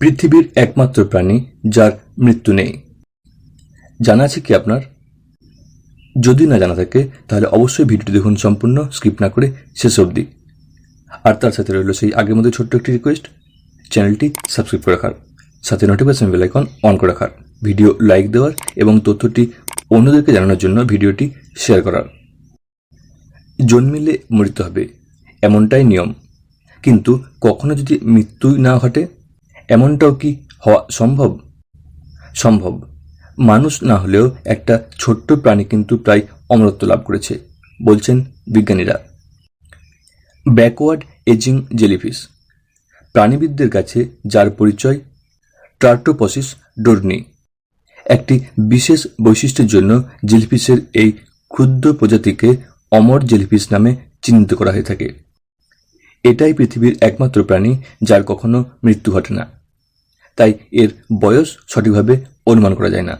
পৃথিবীর একমাত্র প্রাণী যার মৃত্যু নেই। জানা আছে কি আপনার? যদি না জানা থাকে, তাহলে অবশ্যই ভিডিওটি দেখুন সম্পূর্ণ, স্কিপ না করে শেষ অবধি। আর তার সাথে রইল সেই আগের মধ্যে ছোট্ট একটি রিকোয়েস্ট চ্যানেলটি সাবস্ক্রাইব করে রাখার। সাথে নোটিফিকেশন বেল আইকন অন করে রাখার। ভিডিও লাইক দেওয়ার এবং তথ্যটি অন্যদেরকে জানানোর জন্য ভিডিওটি শেয়ার করার। জন্মিলে মৃত্যু হবে, এমনটাই নিয়ম। কিন্তু কখনো যদি মৃত্যুই না ঘটে এমনটাও কি হওয়া সম্ভব? সম্ভব। মানুষ না হলেও একটা ছোট্ট প্রাণী কিন্তু প্রায় অমরত্ব লাভ করেছে, বলছেন বিজ্ঞানীরা। Backward ageing jellyfish. প্রাণীবিদদের কাছে যার পরিচয়, ট্রার্টোপসিস ডোরনি। একটি বিশেষ বৈশিষ্ট্যের জন্য জেলিফিশের এই ক্ষুদ্র প্রজাতিকে অমর জেলিফিশ নামে চিহ্নিত করা হয়ে থাকে। এটাই পৃথিবীর একমাত্র প্রাণী যার কখনো মৃত্যু ঘটে না। তাই এর বয়স সঠিকভাবে অনুমান করা যায় না।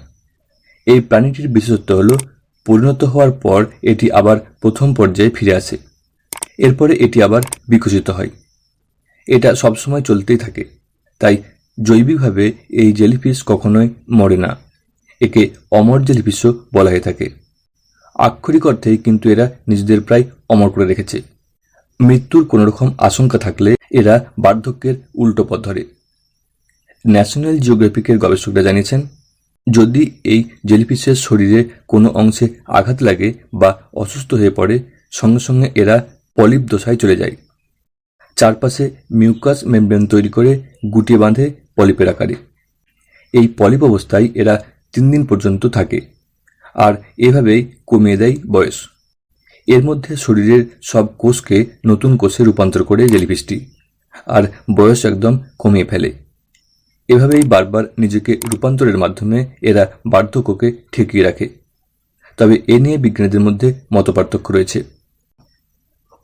এই প্রাণীটির বিশেষত্ব হল, পরিণত হওয়ার পর এটি আবার প্রথম পর্যায়ে ফিরে আসে। এরপরে এটি আবার বিকশিত হয়। এটা সবসময় চলতেই থাকে। তাই জৈবিকভাবে এই জেলিফিশ কখনোই মরে না। একে অমর জেলিফিশও বলা হয়ে থাকে। আক্ষরিক অর্থেই কিন্তু এরা নিজেদের প্রায় অমর করে রেখেছে। মৃত্যুর কোনোরকম আশঙ্কা থাকলে এরা বার্ধক্যের উল্টো পথ ধরে। ন্যাশনাল জিওগ্রাফিকের গবেষকরা জানিয়েছেন, যদি এই জেলিফিশের শরীরে কোনো অংশে আঘাত লাগে বা অসুস্থ হয়ে পড়ে, সঙ্গে সঙ্গে এরা পলিপ দশায় চলে যায়। চারপাশে মিউকাস মেমব্রেন তৈরি করে গুটিয়ে বাঁধে পলিপের আকারে। এই পলিপ অবস্থায় এরা তিন দিন পর্যন্ত থাকে, আর এভাবেই কমিয়ে দেয় বয়স। এর মধ্যে শরীরের সব কোষকে নতুন কোষে রূপান্তর করে জেলিফিশটি, আর বয়স একদম কমিয়ে ফেলে। এভাবেই বারবার নিজেকে রূপান্তরের মাধ্যমে এরা বার্ধক্যকে ঠেকিয়ে রাখে। তবে এ নিয়ে বিজ্ঞানীদের মধ্যে মতপার্থক্য রয়েছে।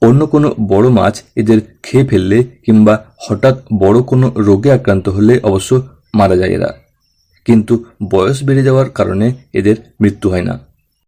অন্য কোনো বড় মাছ এদের খেয়ে ফেললে কিংবা হঠাৎ বড় কোনো রোগে আক্রান্ত হলে অবশ্য মারা যায় এরা। কিন্তু বয়স বেড়ে যাওয়ার কারণে এদের মৃত্যু হয় না।